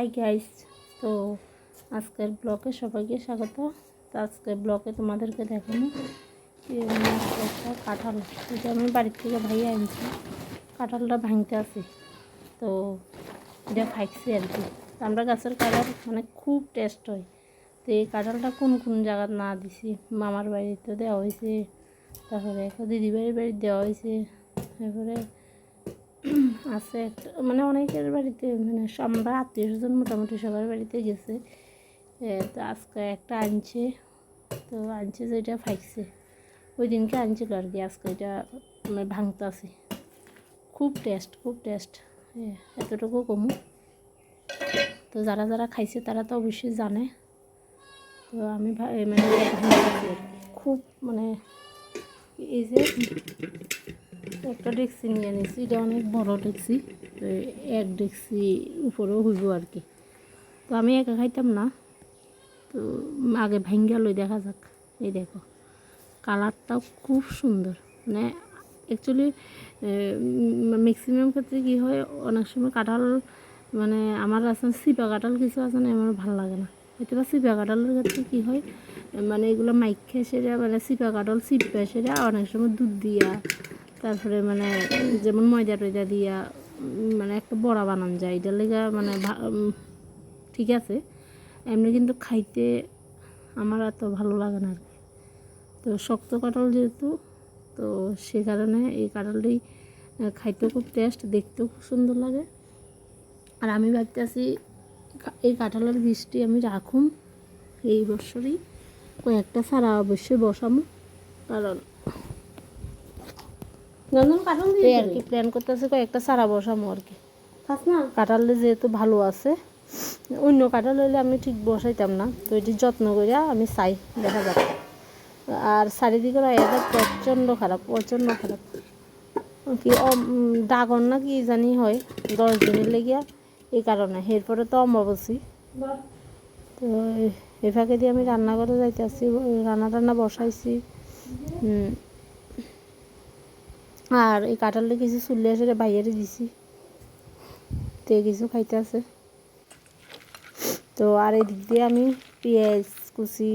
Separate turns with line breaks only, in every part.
Hi guys তো আজকের ব্লকে সবাইকে স্বাগত। তো আজকের ব্লকে তোমাদেরকে দেখানো একটা কাঁঠাল। এটা আমি বাড়ির থেকে ভাই আনছি কাঁঠালটা ভাঙতে আসি তো এটা খাইছি আর কি। আমরা গাছের কাঁঠাল মানে খুব টেস্ট হয়। তো এই কাঁঠালটা কোন কোন জায়গায় না দিছি। মামার বাড়িতে দেওয়া হয়েছে। তারপরে দিদিবাড়ির বাড়ি দেওয়া হয়েছে। তারপরে আছে একটা মানে অনেকের বাড়িতে মানে আমরা আত্মীয় স্বজন মোটামুটি সবার বাড়িতে গেছে। তো আজকে একটা আনছে, তো আনছে যেটা ফাইকছে। ওই দিনকে আনছিল আর কি, আজকে এটা মানে ভাঙতে আছে। খুব টেস্ট খুব টেস্ট এতটুকু কমু। তো যারা যারা খাইছে তারা তো অবশ্যই জানে। তো আমি মানে এটা ভাঙতেছি। খুব মানে এই যে একটা ডেক্সি নিয়ে নিয়েছি এটা অনেক বড় ডেক্সি, তো এক ডেক্সি উপরেও হইব আর কি। তো আমি একা খাইতাম না, তো আগে ভাঙ্গা লই দেখা যাক, এই দেখো। কালারটাও খুব সুন্দর মানে অ্যাকচুয়ালি ম্যাক্সিমাম ক্ষেত্রে কী হয়, অনেক সময় কাঁঠাল মানে আমার আছে সিপা কাঁঠাল কিছু আছে না, আমার ভালো লাগে না। বা সিপা কাঁঠালের ক্ষেত্রে কী হয় মানে এগুলো মাইখা সেরা মানে সিপা কাঁঠাল, সিপা সেরা, অনেক সময় দুধ দিয়া তারপরে মানে যেমন ময়দা টয়দা দিয়া মানে একটা বড়া বানান যায় এটার লেগে মানে ঠিক আছে। এমনি কিন্তু খাইতে আমার এত ভালো লাগে না আর কি। তো শক্ত কাঁঠাল যেহেতু তো সে কারণে এই কাঁঠালটাই আহ, খাইতেও খুব টেস্ট দেখতেও খুব সুন্দর লাগে। আর আমি ভাবতেছি এই কাঁঠালের বীজটি আমি রাখুম এই বছরই কয়েকটা সারা অবশ্যই বসামো কারণ এই আর কি প্ল্যান করতেছে কয়েকটা সারা বসামো আর কি।
না?
কাঁঠালে যেহেতু ভালো আছে অন্য কাঁঠাল হইলে আমি ঠিক বসাইতাম না। তো এটি যত্ন করে আমি চাই দেখা যাক। আর চারিদিকের এটা প্রচণ্ড খারাপ প্রচণ্ড খারাপ। কি ডাগর না কি জানি হয় দশ দিনের লেগিয়া এই কারণে। এরপরে তো অম্বাবসী তো এ- এই ফাঁকে দিয়ে আমি রান্না করে যাইতেছি রান্না টান্না বসাইছি। হুম। আর এই কাঁঠালটা কিছু চুলে এসে বাইরে দিছি। তে কিছু খাইতে আছে। তো আর এই দিক দিয়ে আমি পেঁয়াজ, কুচি,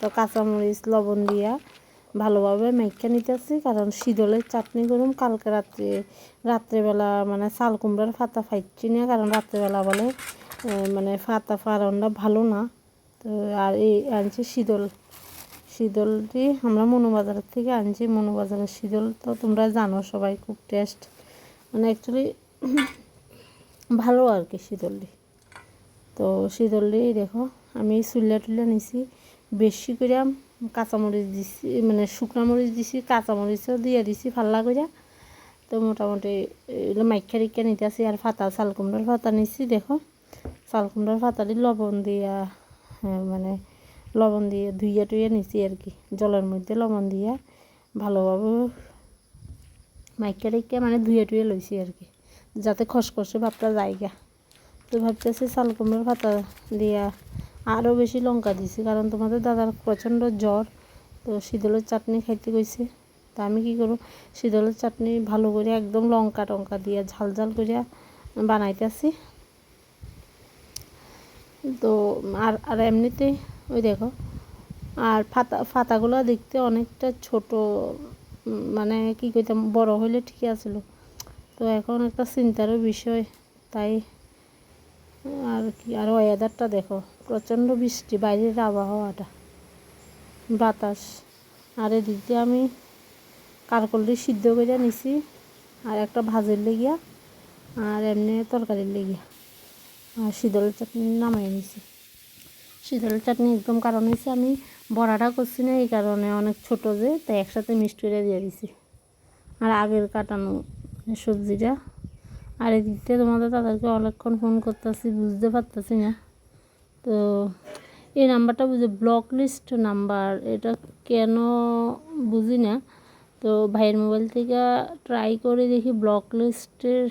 তো কাঁচামরিচ, লবণ দিয়া ভালোভাবে মেখে নিতেছি কারণ শীতলের চাটনি করুন কালকে রাত্রে, রাত্রেবেলা মানে চাল কুমড়ার ফাতা ফাইছি না, কারণ রাত্রেবেলা বলে মানে ফাতা ফারনটা ভালো না। তো আর এই আনছি শীতল। শীতলটি আমরা মনোবাজারের থেকে আনছি। মনোবাজারের শীতল তো তোমরা জানো সবাই খুব টেস্ট মানে অ্যাকচুয়ালি ভালো আর কি শীতলটি তো শীতলটি দেখো আমি চুল্লা টুল্লা নিছি বেশি করে কাঁচামরিচ দিছি মানে শুকনো মরিচ দিছি কাঁচামরিচও দিয়ে দিছি ফাল্লা করে তো মোটামুটি এগুলো মাইখা রিখা নিতে আসি আর ফাতা চাল কুমড়ার ফাতা নিছি দেখো। চাল কুমড়ার ফাতা দিয়ে লবণ দিয়া হ্যাঁ, মানে লবণ দিয়ে ধুইয়া টুইয়া নিছি আর কি। জলের মধ্যে লবণ দিয়া ভালোভাবে মাইকা রেখে মানে ধুয়ে টুয়ে লইছি আর কি, যাতে খসখসে ভাবটা জায়গা। তো ভাবতেছি চাল কুমড়োর পাতা দিয়া আরও বেশি লঙ্কা দিছি, কারণ তোমাদের দাদার প্রচণ্ড জ্বর, তো শীতলের চাটনি খাইতে গেছে তা আমি কি করব? শীতলের চাটনি ভালো করে একদম লঙ্কা টঙ্কা দিয়া ঝাল ঝাল করিয়া বানাইতেছি। তো আর আর এমনিতেই ওই দেখো। আর ফাতা, ফাতাগুলো দেখতে অনেকটা ছোট মানে কি কইতাম, বড় হইলে ঠিক আছিল। তো এখন একটা চিন্তারও বিষয়, তাই আর কি, আর ওয়েদারটা দেখো, প্রচণ্ড বৃষ্টি, বাইরের আবহাওয়াটা, বাতাস। আর এদিক দিয়ে আমি কারকলটি সিদ্ধ করে নিছি, আর একটা ভাজের লেগিয়া, আর এমনি তরকারির লেগিয়া, আর শীতল চাটনি নামাই নিছি। শীতল চাটনি একদম কারণ হয়েছে আমি বড়াটা করছি না, এই কারণে অনেক ছোট যে, তাই একসাথে মিক্সড করে দিয়ে দিছি। আর আগের কাটানো সবজিটা। আর এদিক থেকে তোমাদের তাদেরকে অনেকক্ষণ ফোন করতেছি, বুঝতে পারতেছি না। তো এই নাম্বারটা বুঝে, ব্লক লিস্ট নাম্বার, এটা কেন বুঝি না। তো ভাইয়ের মোবাইল থেকে ট্রাই করে দেখি ব্লক লিস্টের